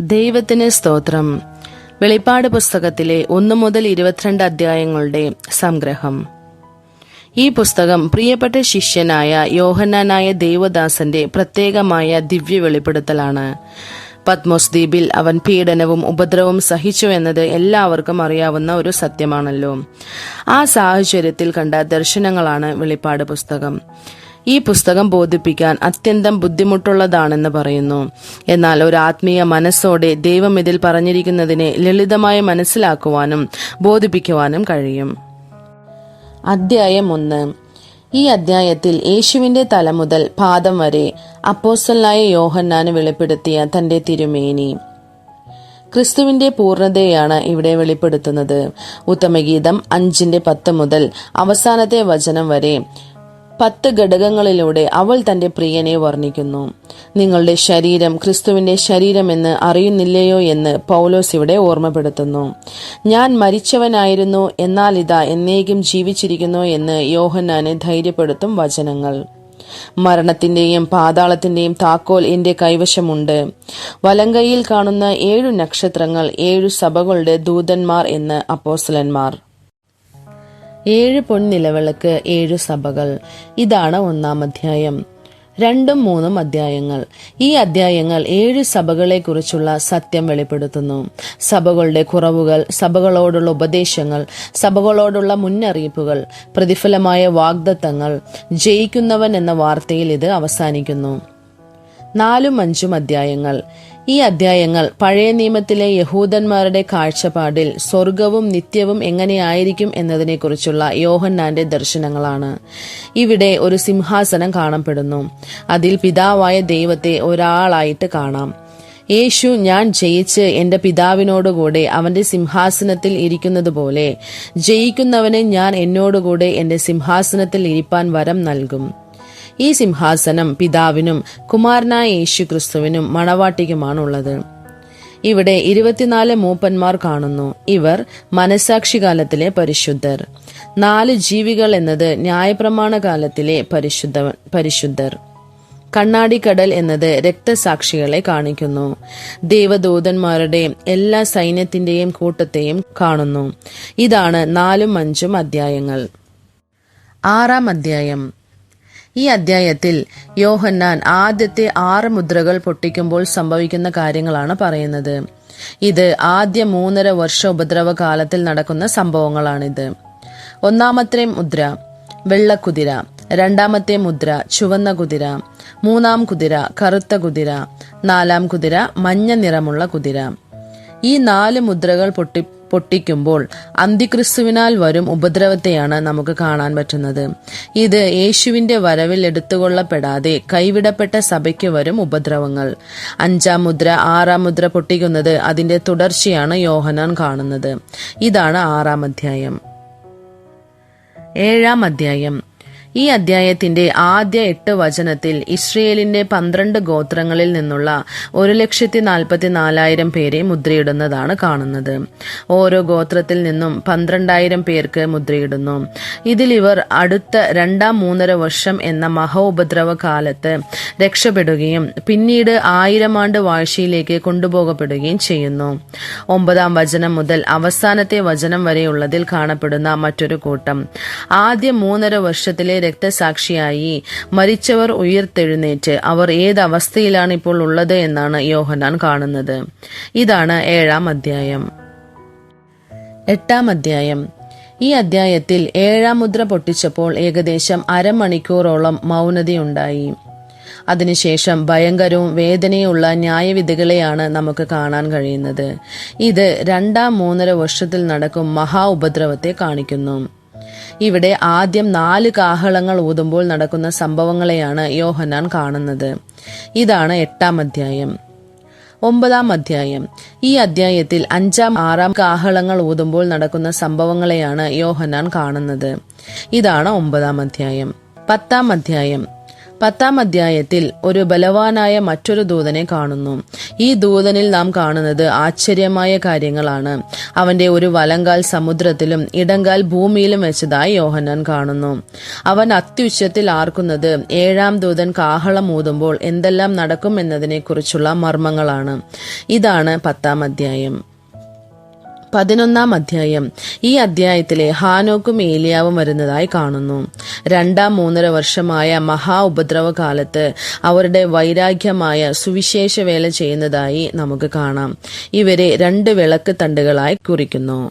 ദൈവത്തിന് സ്തോത്രം. വെളിപ്പാട് പുസ്തകത്തിലെ ഒന്ന് മുതൽ ഇരുപത്തിരണ്ട് അധ്യായങ്ങളുടെ സംഗ്രഹം. ഈ പുസ്തകം പ്രിയപ്പെട്ട ശിഷ്യനായ യോഹന്നാനായ ദേവദാസന്റെ പ്രത്യേകമായ ദിവ്യ വെളിപ്പെടുത്തലാണ്. പത്മോസ് ദ്വീപിൽ അവൻ പീഡനവും ഉപദ്രവവും സഹിച്ചു എന്നത് എല്ലാവർക്കും അറിയാവുന്ന ഒരു സത്യമാണല്ലോ. ആ സാഹചര്യത്തിൽ കണ്ട ദർശനങ്ങളാണ് വെളിപ്പാട് പുസ്തകം. ഈ പുസ്തകം ബോധിപ്പിക്കാൻ അത്യന്തം ബുദ്ധിമുട്ടുള്ളതാണെന്ന് പറയുന്നു. എന്നാൽ ഒരു ആത്മീയ മനസ്സോടെ ദൈവം ഇതിൽ പറഞ്ഞിരിക്കുന്നതിനെ ലളിതമായി മനസ്സിലാക്കുവാനും ബോധിപ്പിക്കുവാനും കഴിയും. അധ്യായം ഒന്ന്. ഈ അധ്യായത്തിൽ യേശുവിന്റെ തല മുതൽ പാദം വരെ അപ്പോസലായ യോഹന്നാന് വെളിപ്പെടുത്തിയ തന്റെ തിരുമേനി. ക്രിസ്തുവിന്റെ പൂർണതയാണ് ഇവിടെ വെളിപ്പെടുത്തുന്നത്. ഉത്തമഗീതം അഞ്ചിന്റെ പത്ത് മുതൽ അവസാനത്തെ വചനം വരെ പത്ത് ഘടകങ്ങളിലൂടെ അവൾ തന്റെ പ്രിയനെ വർണിക്കുന്നു. നിങ്ങളുടെ ശരീരം ക്രിസ്തുവിന്റെ ശരീരമെന്ന് അറിയുന്നില്ലയോ എന്ന് പൗലോസ് ഇവിടെ ഓർമ്മപ്പെടുത്തുന്നു. ഞാൻ മരിച്ചവനായിരുന്നു എന്നാൽ ഇതാ എന്നേക്കും ജീവിച്ചിരിക്കുന്നു എന്ന് യോഹന്നാനെ ധൈര്യപ്പെടുത്തും വചനങ്ങൾ. മരണത്തിന്റെയും പാതാളത്തിന്റെയും താക്കോൽ എന്റെ കൈവശമുണ്ട്. വലങ്കയിൽ കാണുന്ന ഏഴു നക്ഷത്രങ്ങൾ ഏഴു സഭകളുടെ ദൂതന്മാർ എന്ന് അപ്പോസ്ലന്മാർ ഏഴ് പൊൻനിലവിളക്ക് ഏഴു സഭകൾ. ഇതാണ് ഒന്നാം അധ്യായം. രണ്ടും മൂന്നും അധ്യായങ്ങൾ. ഈ അധ്യായങ്ങൾ ഏഴ് സഭകളെ കുറിച്ചുള്ള സത്യം വെളിപ്പെടുത്തുന്നു. സഭകളുടെ കുറവുകൾ സഭകളോടുള്ള ഉപദേശങ്ങൾ സഭകളോടുള്ള മുന്നറിയിപ്പുകൾ പ്രതിഫലമായ വാഗ്ദത്തങ്ങൾ ജയിക്കുന്നവൻ എന്ന വാർത്തയിൽ ഇത് അവസാനിക്കുന്നു. നാലും അഞ്ചും അധ്യായങ്ങൾ. ഈ അധ്യായങ്ങൾ പഴയ നിയമത്തിലെ യഹൂദന്മാരുടെ കാഴ്ചപ്പാടിൽ സ്വർഗവും നിത്യവും എങ്ങനെയായിരിക്കും എന്നതിനെക്കുറിച്ചുള്ള യോഹന്നാന്റെ ദർശനങ്ങളാണ്. ഇവിടെ ഒരു സിംഹാസനം കാണപ്പെടുന്നു. അതിൽ പിതാവായ ദൈവത്തെ ഒരാളായിട്ട് കാണാം. യേശു ഞാൻ ജയിച്ച് എന്റെ പിതാവിനോടുകൂടെ അവന്റെ സിംഹാസനത്തിൽ ഇരിക്കുന്നത് പോലെ ജയിക്കുന്നവനെ ഞാൻ എന്നോടുകൂടെ എന്റെ സിംഹാസനത്തിൽ ഇരിപ്പാൻ വരം നൽകും. ഈ സിംഹാസനം പിതാവിനും കുമാരനായ യേശുക്രിസ്തുവിനും മണവാട്ടിക്കുമാണുള്ളത്. ഇവിടെ ഇരുപത്തിനാല് മൂപ്പന്മാർ കാണുന്നു. ഇവർ മനസാക്ഷികാലത്തിലെ പരിശുദ്ധർ. നാല് ജീവികൾ എന്നത് ന്യായപ്രമാണ കാലത്തിലെ പരിശുദ്ധ പരിശുദ്ധർ. കണ്ണാടിക്കടൽ എന്നത് രക്തസാക്ഷികളെ കാണിക്കുന്നു. ദേവദൂതന്മാരുടെ എല്ലാ സൈന്യത്തിന്റെയും കൂട്ടത്തെയും കാണുന്നു. ഇതാണ് നാലും അഞ്ചും അധ്യായങ്ങൾ. ആറാം അധ്യായം. ഈ അധ്യായത്തിൽ യോഹന്നാൻ ആദ്യത്തെ ആറ് മുദ്രകൾ പൊട്ടിക്കുമ്പോൾ സംഭവിക്കുന്ന കാര്യങ്ങളാണ് പറയുന്നത്. ഇത് ആദ്യ മൂന്നര വർഷ ഉപദ്രവ കാലത്തിൽ നടക്കുന്ന സംഭവങ്ങളാണിത്. ഒന്നാമത്തെ മുദ്ര വെള്ളക്കുതിര. രണ്ടാമത്തെ മുദ്ര ചുവന്ന കുതിര. മൂന്നാം കുതിര കറുത്ത കുതിര. നാലാം കുതിര മഞ്ഞ നിറമുള്ള കുതിര. ഈ നാല് മുദ്രകൾ പൊട്ടി പൊട്ടിക്കുമ്പോൾ അന്തിക്രിസ്തുവിനാൽ വരും ഉപദ്രവത്തെയാണ് നമുക്ക് കാണാൻ പറ്റുന്നത്. ഇത് യേശുവിന്റെ വരവിൽ എടുത്തുകൊള്ളപ്പെടാതെ കൈവിടപ്പെട്ട സഭയ്ക്ക് വരും ഉപദ്രവങ്ങൾ. അഞ്ചാം മുദ്ര ആറാം മുദ്ര പൊട്ടിക്കുന്നത് അതിന്റെ തുടർച്ചയാണ് യോഹനാൻ കാണുന്നത്. ഇതാണ് ആറാം അധ്യായം. ഏഴാം അധ്യായം. ഈ അധ്യായത്തിന്റെ ആദ്യ എട്ട് വചനത്തിൽ ഇസ്രയേലിന്റെ പന്ത്രണ്ട് ഗോത്രങ്ങളിൽ നിന്നുള്ള ഒരു ലക്ഷത്തി നാൽപ്പത്തി നാലായിരം പേരെ മുദ്രയിടുന്നതാണ് കാണുന്നത്. ഓരോ ഗോത്രത്തിൽ നിന്നും പന്ത്രണ്ടായിരം പേർക്ക് മുദ്രയിടുന്നു. ഇതിൽ ഇവർ അടുത്ത രണ്ടാം മൂന്നര വർഷം എന്ന മഹോപദ്രവ കാലത്ത് രക്ഷപ്പെടുകയും പിന്നീട് ആയിരം ആണ്ട് വാഴ്ചയിലേക്ക് കൊണ്ടുപോകപ്പെടുകയും ചെയ്യുന്നു. ഒമ്പതാം വചനം മുതൽ അവസാനത്തെ വചനം വരെയുള്ളതിൽ കാണപ്പെടുന്ന മറ്റൊരു കൂട്ടം. ആദ്യ മൂന്നര വർഷത്തിലെ രക്തസാക്ഷിയായി മരിച്ചവർ ഉയർത്തെഴുന്നേറ്റ് അവർ ഏത് അവസ്ഥയിലാണ് ഇപ്പോൾ ഉള്ളത് എന്നാണ് യോഹനാൻ കാണുന്നത്. ഇതാണ് ഏഴാം അധ്യായം. എട്ടാം അധ്യായം. ഈ അധ്യായത്തിൽ ഏഴാം മുദ്ര പൊട്ടിച്ചപ്പോൾ ഏകദേശം അരമണിക്കൂറോളം മൗനതയുണ്ടായി. അതിനുശേഷം ഭയങ്കരവും വേദനയുള്ള ന്യായവിധികളെയാണ് നമുക്ക് കാണാൻ കഴിയുന്നത്. ഇത് രണ്ടാം മൂന്നര വർഷത്തിൽ നടക്കും മഹാ ഉപദ്രവത്തെ കാണിക്കുന്നു. ഇവിടെ ആദ്യം നാല് കാഹളങ്ങൾ ഊതുമ്പോൾ നടക്കുന്ന സംഭവങ്ങളെയാണ് യോഹനാൻ കാണുന്നത്. ഇതാണ് എട്ടാം അധ്യായം. ഒമ്പതാം അധ്യായം. ഈ അധ്യായത്തിൽ അഞ്ചാം ആറാം കാഹളങ്ങൾ ഊതുമ്പോൾ നടക്കുന്ന സംഭവങ്ങളെയാണ് യോഹനാൻ കാണുന്നത്. ഇതാണ് ഒമ്പതാം അധ്യായം. പത്താം അധ്യായം. പത്താം അധ്യായത്തിൽ ഒരു ബലവാനായ മറ്റൊരു ദൂതനെ കാണുന്നു. ഈ ദൂതനിൽ നാം കാണുന്നത് ആശ്ചര്യമായ കാര്യങ്ങളാണ്. അവന്റെ ഒരു വലങ്കാൽ സമുദ്രത്തിലും ഇടങ്കാൽ ഭൂമിയിലും വെച്ചതായി യോഹന്നാൻ കാണുന്നു. അവൻ അത്യുച്ചത്തിൽ ആർക്കുന്നത് ഏഴാം ദൂതൻ കാഹളം ഊതുമ്പോൾ എന്തെല്ലാം നടക്കും എന്നതിനെക്കുറിച്ചുള്ള മർമ്മങ്ങളാണ്. ഇതാണ് പത്താം അധ്യായം. പതിനൊന്നാം അധ്യായം. ഈ അധ്യായത്തിലെ ഹാനോക്കും ഏലിയാവും വരുന്നതായി കാണുന്നു. രണ്ടാം മൂന്നര വർഷമായ മഹാ ഉപദ്രവ കാലത്ത് അവരുടെ വൈരാഗ്യമായ സുവിശേഷ വേല ചെയ്യുന്നതായി നമുക്ക് കാണാം. ഇവരെ രണ്ട് വിളക്ക് തണ്ടുകളായി കുറിക്കുന്നു.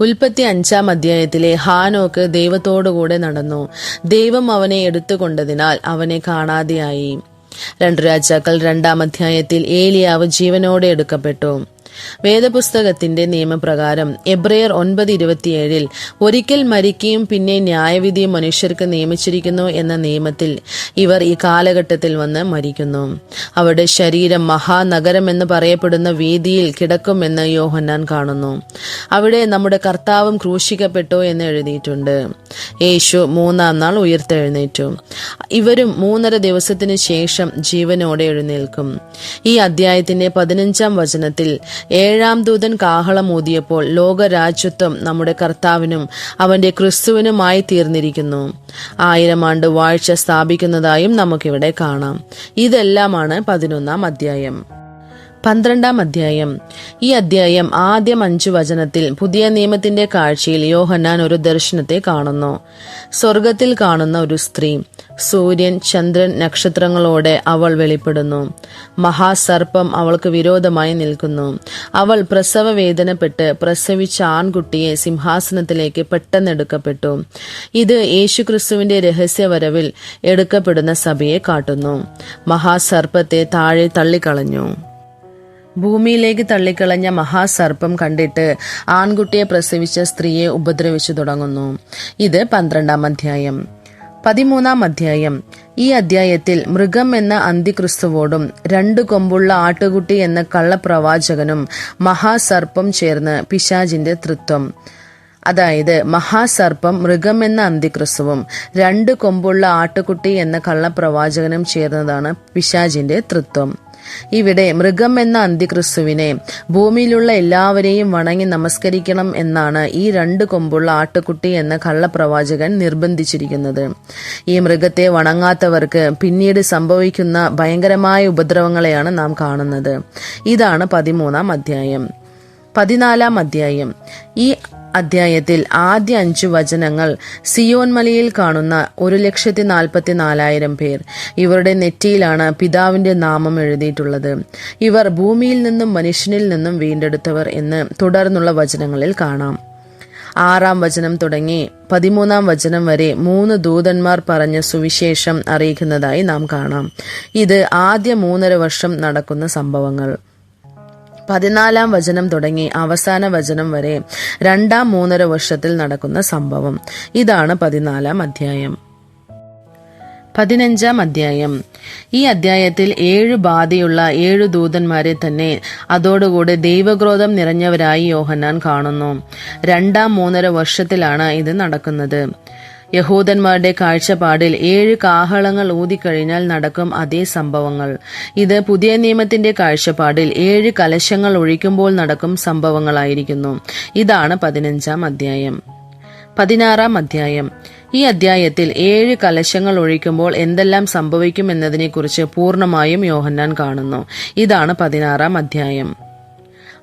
ഉൽപ്പത്തി അഞ്ചാം അധ്യായത്തിലെ ഹാനോക്ക് ദൈവത്തോടുകൂടെ നടന്നു. ദൈവം അവനെ എടുത്തുകൊണ്ടതിനാൽ അവനെ കാണാതെയായി. രണ്ടു രാജാക്കൾ രണ്ടാം അധ്യായത്തിൽ ഏലിയാവ് ജീവനോടെ എടുക്കപ്പെട്ടു. വേദപുസ്തകത്തിന്റെ നിയമപ്രകാരം എബ്രയർ ഒൻപത് ഇരുപത്തിയേഴിൽ ഒരിക്കൽ മരിക്കുകയും പിന്നെ ന്യായവിധിയും മനുഷ്യർക്ക് നിയമിച്ചിരിക്കുന്നു എന്ന നിയമത്തിൽ ഇവർ ഈ കാലഘട്ടത്തിൽ വന്ന് മരിക്കുന്നു. അവരുടെ ശരീരം മഹാനഗരം എന്ന് പറയപ്പെടുന്ന വീതിയിൽ കിടക്കുമെന്ന് യോഹന്നാൻ കാണുന്നു. അവിടെ നമ്മുടെ കർത്താവും ക്രൂശിക്കപ്പെട്ടു എന്ന് എഴുതിയിട്ടുണ്ട്. യേശു മൂന്നാം നാൾ ഉയർത്തെഴുന്നേറ്റു. ഇവരും മൂന്നര ദിവസത്തിന് ശേഷം ജീവനോടെ എഴുന്നേൽക്കും. ഈ അധ്യായത്തിന്റെ പതിനഞ്ചാം വചനത്തിൽ ഏഴാം ദൂതൻ കാഹളം ഊതിയപ്പോൾ ലോകരാജ്യത്വം നമ്മുടെ കർത്താവിനും അവന്റെ ക്രിസ്തുവിനുമായി തീർന്നിരിക്കുന്നു. ആയിരം ആണ്ട് വാഴ്ച സ്ഥാപിക്കുന്നതായും നമുക്കിവിടെ കാണാം. ഇതെല്ലാമാണ് പതിനൊന്നാം അധ്യായം. പന്ത്രണ്ടാം അധ്യായം. ഈ അധ്യായം ആദ്യം അഞ്ചു വചനത്തിൽ പുതിയ നിയമത്തിന്റെ കാഴ്ചയിൽ യോഹന്നാൻ ഒരു ദർശനത്തെ കാണുന്നു. സ്വർഗത്തിൽ കാണുന്ന ഒരു സ്ത്രീ സൂര്യൻ ചന്ദ്രൻ നക്ഷത്രങ്ങളോടെ അവൾ വെളിപ്പെടുന്നു. മഹാസർപ്പം അവൾക്ക് വിരോധമായി നിൽക്കുന്നു. അവൾ പ്രസവ വേദനപ്പെട്ട് പ്രസവിച്ച ആൺകുട്ടിയെ സിംഹാസനത്തിലേക്ക് പെട്ടെന്നെടുക്കപ്പെട്ടു. ഇത് യേശുക്രിസ്തുവിന്റെ രഹസ്യവരവിൽ എടുക്കപ്പെടുന്ന സഭയെ കാട്ടുന്നു. മഹാസർപ്പത്തെ താഴെ തള്ളിക്കളഞ്ഞു. ഭൂമിയിലേക്ക് തള്ളിക്കളഞ്ഞ മഹാസർപ്പം കണ്ടിട്ട് ആൺകുട്ടിയെ പ്രസവിച്ച സ്ത്രീയെ ഉപദ്രവിച്ചു തുടങ്ങുന്നു. ഇത് പന്ത്രണ്ടാം അധ്യായം. പതിമൂന്നാം അധ്യായം. ഈ അധ്യായത്തിൽ മൃഗം എന്ന അന്തിക്രിസ്തുവോടും രണ്ടു കൊമ്പുള്ള ആട്ടുകുട്ടി എന്ന കള്ളപ്രവാചകനും മഹാസർപ്പം ചേർന്ന് പിശാജിന്റെ തൃത്വം. അതായത് മഹാസർപ്പം മൃഗം എന്ന അന്തിക്രിസ്തുവും രണ്ട് കൊമ്പുള്ള ആട്ടുകുട്ടി എന്ന കള്ളപ്രവാചകനും ചേർന്നതാണ് പിശാജിന്റെ തൃത്വം. ഇവിടെ മൃഗം എന്ന അന്തിക്രിസ്തുവിനെ ഭൂമിയിലുള്ള എല്ലാവരെയും വണങ്ങി നമസ്കരിക്കണം എന്നാണ് ഈ രണ്ട് കൊമ്പുള്ള ആട്ടുകുട്ടി എന്ന കള്ളപ്രവാചകൻ നിർബന്ധിച്ചിരിക്കുന്നത്. ഈ മൃഗത്തെ വണങ്ങാത്തവർക്ക് പിന്നീട് സംഭവിക്കുന്ന ഭയങ്കരമായ ഉപദ്രവങ്ങളെയാണ് നാം കാണുന്നത്. ഇതാണ് പതിമൂന്നാം അധ്യായം. പതിനാലാം അധ്യായം. ഈ അധ്യായത്തിൽ ആദ്യ അഞ്ചു വചനങ്ങൾ സിയോൻ മലയിൽ കാണുന്ന ഒരു ലക്ഷത്തി നാൽപ്പത്തി നാലായിരം പേർ. ഇവരുടെ നെറ്റിയിലാണ് പിതാവിന്റെ നാമം എഴുതിയിട്ടുള്ളത്. ഇവർ ഭൂമിയിൽ നിന്നും മനുഷ്യനിൽ നിന്നും വീണ്ടെടുത്തവർ എന്ന് തുടർന്നുള്ള വചനങ്ങളിൽ കാണാം. ആറാം വചനം തുടങ്ങി പതിമൂന്നാം വചനം വരെ മൂന്ന് ദൂതന്മാർ പറഞ്ഞ സുവിശേഷം അറിയിക്കുന്നതായി നാം കാണാം. ഇത് ആദ്യ മൂന്നര വർഷം നടക്കുന്ന സംഭവങ്ങൾ. പതിനാലാം വചനം തുടങ്ങി അവസാന വചനം വരെ രണ്ടാം മൂന്നര വർഷത്തിൽ നടക്കുന്ന സംഭവം. ഇതാണ് പതിനാലാം അധ്യായം. പതിനഞ്ചാം അധ്യായം. ഈ അധ്യായത്തിൽ ഏഴ് ബാധയുള്ള ഏഴ് ദൂതന്മാരെ തന്നെ അതോടുകൂടി ദൈവക്രോധം നിറഞ്ഞവരായി യോഹന്നാൻ കാണുന്നു. രണ്ടാം മൂന്നര വർഷത്തിലാണ് ഇത് നടക്കുന്നത്. യഹൂദന്മാരുടെ കാഴ്ചപ്പാടിൽ ഏഴ് കാഹളങ്ങൾ ഊതിക്കഴിഞ്ഞാൽ നടക്കും അതേ സംഭവങ്ങൾ. ഇത് പുതിയ നിയമത്തിന്റെ കാഴ്ചപ്പാടിൽ ഏഴ് കലശങ്ങൾ ഒഴിക്കുമ്പോൾ നടക്കും സംഭവങ്ങളായിരിക്കുന്നു. ഇതാണ് പതിനഞ്ചാം അധ്യായം. പതിനാറാം അധ്യായം. ഈ അധ്യായത്തിൽ ഏഴ് കലശങ്ങൾ ഒഴിക്കുമ്പോൾ എന്തെല്ലാം സംഭവിക്കും എന്നതിനെക്കുറിച്ച് പൂർണമായും യോഹന്നാൻ കാണുന്നു. ഇതാണ് പതിനാറാം അധ്യായം.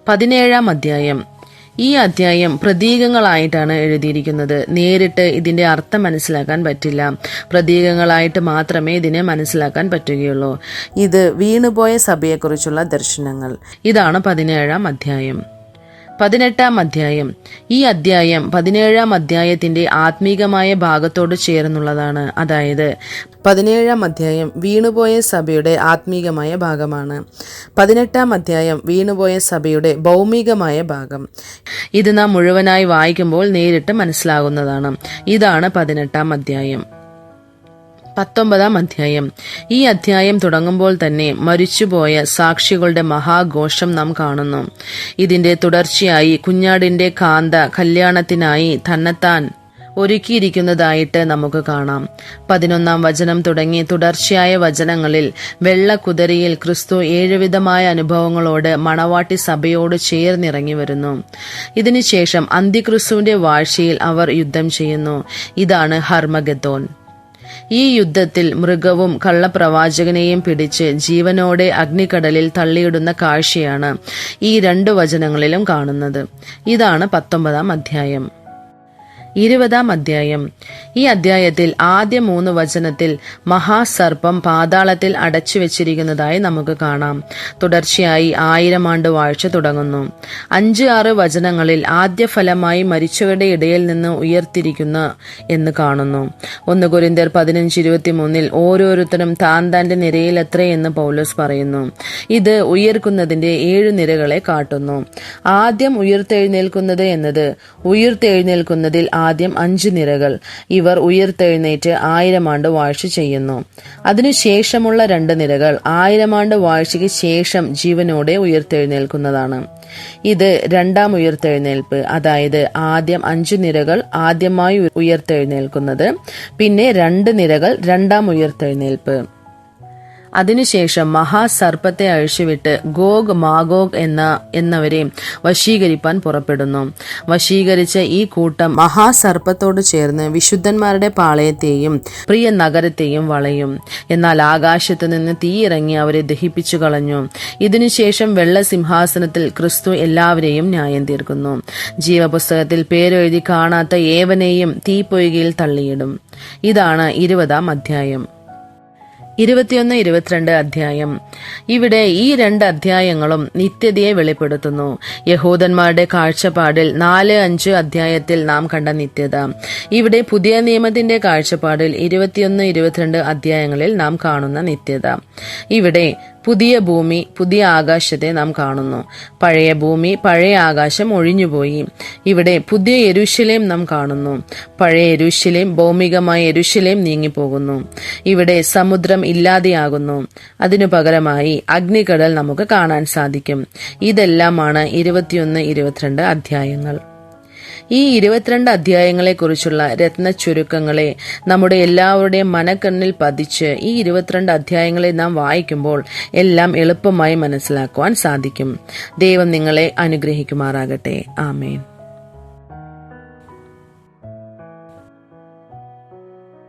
പതിനേഴാം അധ്യായം. ഈ അധ്യായം പ്രതീകങ്ങളായിട്ടാണ് എഴുതിയിരിക്കുന്നത്. നേരിട്ട് ഇതിന്റെ അർത്ഥം മനസ്സിലാക്കാൻ പറ്റില്ല. പ്രതീകങ്ങളായിട്ട് മാത്രമേ ഇതിനെ മനസ്സിലാക്കാൻ പറ്റുകയുള്ളൂ. ഇത് വീണുപോയ സഭയെക്കുറിച്ചുള്ള ദർശനങ്ങൾ. ഇതാണ് പതിനേഴാം അധ്യായം. പതിനെട്ടാം അധ്യായം. ഈ അധ്യായം പതിനേഴാം അധ്യായത്തിന്റെ ആത്മീകമായ ഭാഗത്തോട് ചേർന്നുള്ളതാണ്. അതായത് പതിനേഴാം അധ്യായം വീണുപോയ സഭയുടെ ആത്മീകമായ ഭാഗമാണ്. പതിനെട്ടാം അധ്യായം വീണുപോയ സഭയുടെ ഭൗമികമായ ഭാഗം. ഇത് നാം മുഴുവനായി വായിക്കുമ്പോൾ നേരിട്ട് മനസ്സിലാകുന്നതാണ്. ഇതാണ് പതിനെട്ടാം അധ്യായം. പത്തൊമ്പതാം അധ്യായം. ഈ അധ്യായം തുടങ്ങുമ്പോൾ തന്നെ മരിച്ചുപോയ സാക്ഷികളുടെ മഹാഘോഷം നാം കാണുന്നു. ഇതിന്റെ തുടർച്ചയായി കുഞ്ഞാടിന്റെ കാന്ത കല്യാണത്തിനായി തന്നെത്താൻ ഒരുക്കിയിരിക്കുന്നതായിട്ട് നമുക്ക് കാണാം. പതിനൊന്നാം വചനം തുടങ്ങി തുടർച്ചയായ വചനങ്ങളിൽ വെള്ളക്കുതിരയിൽ ക്രിസ്തു ഏഴുവിധമായ അനുഭവങ്ങളോട് മണവാട്ടി സഭയോട് ചേർന്നിറങ്ങി വരുന്നു. ഇതിനുശേഷം അന്ത്യക്രിസ്തുവിന്റെ വാഴ്ചയിൽ അവർ യുദ്ധം ചെയ്യുന്നു. ഇതാണ് ഹർമഗത്തോൻ ഈ യുദ്ധത്തിൽ മൃഗവും കള്ളപ്രവാചകനെയും പിടിച്ച് ജീവനോടെ അഗ്നിക്കടലിൽ തള്ളിയിടുന്ന കാഴ്ചയാണ് ഈ രണ്ട് വചനങ്ങളിലും കാണുന്നത്. ഇതാണ് പത്തൊമ്പതാം അധ്യായം. ഇരുപതാം അധ്യായം. ഈ അധ്യായത്തിൽ ആദ്യ മൂന്ന് വചനത്തിൽ മഹാസർപ്പം പാതാളത്തിൽ അടച്ചു വെച്ചിരിക്കുന്നതായി നമുക്ക് കാണാം. തുടർച്ചയായി ആയിരം ആണ്ട് വാഴ്ച തുടങ്ങുന്നു. അഞ്ച് ആറ് വചനങ്ങളിൽ ആദ്യ ഫലമായി മരിച്ചവരുടെ ഇടയിൽ നിന്ന് ഉയർത്തിരിക്കുന്ന എന്ന് കാണുന്നു. ഒന്ന് കുരിന്തർ പതിനഞ്ച് ഇരുപത്തി മൂന്നിൽ ഓരോരുത്തരും താൻ താന്റെ നിരയിൽ എത്രയെന്ന് പൗലോസ് പറയുന്നു. ഇത് ഉയർക്കുന്നതിന്റെ ഏഴ് നിരകളെ കാട്ടുന്നു. ആദ്യം ഉയർത്തെഴുന്നേൽക്കുന്നത് എന്നത് ഉയർത്തെഴുന്നേൽക്കുന്നതിൽ ആദ്യം അഞ്ച് നിരകൾ ഇവർ ഉയർത്തെഴുന്നേറ്റ് ആയിരം ആണ്ട് വാഴ്ച ചെയ്യുന്നു. അതിനുശേഷമുള്ള രണ്ട് നിരകൾ ആയിരം ആണ്ട് വാഴ്ചയ്ക്ക് ശേഷം ജീവനോടെ ഉയർത്തെഴുന്നേൽക്കുന്നതാണ്. ഇത് രണ്ടാം ഉയർത്തെഴുന്നേൽപ്പ് അതായത് ആദ്യം അഞ്ചു നിരകൾ ആദ്യമായി ഉയർത്തെഴുന്നേൽക്കുന്നത് പിന്നെ രണ്ട് നിരകൾ രണ്ടാം ഉയർത്തെഴുന്നേൽപ്പ്. അതിനുശേഷം മഹാസർപ്പത്തെ അഴിച്ചുവിട്ട് ഗോഗ് മാഗോഗ് എന്ന എന്നവരെ വശീകരിപ്പാൻ പുറപ്പെടുന്നു. വശീകരിച്ച ഈ കൂട്ടം മഹാസർപ്പത്തോട് ചേർന്ന് വിശുദ്ധന്മാരുടെ പാളയത്തെയും പ്രിയ നഗരത്തെയും വളയും. എന്നാൽ ആകാശത്ത് നിന്ന് തീയിറങ്ങി അവരെ ദഹിപ്പിച്ചു കളഞ്ഞു. ഇതിനുശേഷം വെള്ളസിംഹാസനത്തിൽ ക്രിസ്തു എല്ലാവരെയും ന്യായം തീർക്കുന്നു. ജീവപുസ്തകത്തിൽ പേരെഴുതി കാണാത്ത ഏവനെയും തീപ്പൊയ്കയിൽ തള്ളിയിടും. ഇതാണ് ഇരുപതാം അധ്യായം. ഇരുപത്തിയൊന്ന് ഇരുപത്തിരണ്ട് അധ്യായം. ഇവിടെ ഈ രണ്ട് അധ്യായങ്ങളും നിത്യതയെ വെളിപ്പെടുത്തുന്നു. യഹൂദന്മാരുടെ കാഴ്ചപ്പാടിൽ നാല് അഞ്ച് അധ്യായത്തിൽ നാം കണ്ട നിത്യത. ഇവിടെ പുതിയ നിയമത്തിന്റെ കാഴ്ചപ്പാടിൽ ഇരുപത്തിയൊന്ന് ഇരുപത്തിരണ്ട് അധ്യായങ്ങളിൽ നാം കാണുന്ന നിത്യത. ഇവിടെ പുതിയ ഭൂമി പുതിയ ആകാശത്തെ നാം കാണുന്നു. പഴയ ഭൂമി പഴയ ആകാശം ഒഴിഞ്ഞുപോയി. ഇവിടെ പുതിയ എരുശിലേം നാം കാണുന്നു. പഴയ എരുശിലേം ഭൗമികമായ എരുശിലേം നീങ്ങിപ്പോകുന്നു. ഇവിടെ സമുദ്രം ഇല്ലാതെയാകുന്നു. അതിനു പകരമായി അഗ്നികടൽ നമുക്ക് കാണാൻ സാധിക്കും. ഇതെല്ലാമാണ് ഇരുപത്തിയൊന്ന് ഇരുപത്തിരണ്ട് അധ്യായങ്ങൾ. ഈ ഇരുപത്തിരണ്ട് അധ്യായങ്ങളെക്കുറിച്ചുള്ള രത്ന ചുരുക്കങ്ങളെ നമ്മുടെ എല്ലാവരുടെയും മനക്കണ്ണിൽ പതിച്ച് ഈ ഇരുപത്തിരണ്ട് അധ്യായങ്ങളെ നാം വായിക്കുമ്പോൾ എല്ലാം എളുപ്പമായി മനസ്സിലാക്കുവാൻ സാധിക്കും. ദൈവം നിങ്ങളെ അനുഗ്രഹിക്കുമാറാകട്ടെ. ആമേൻ.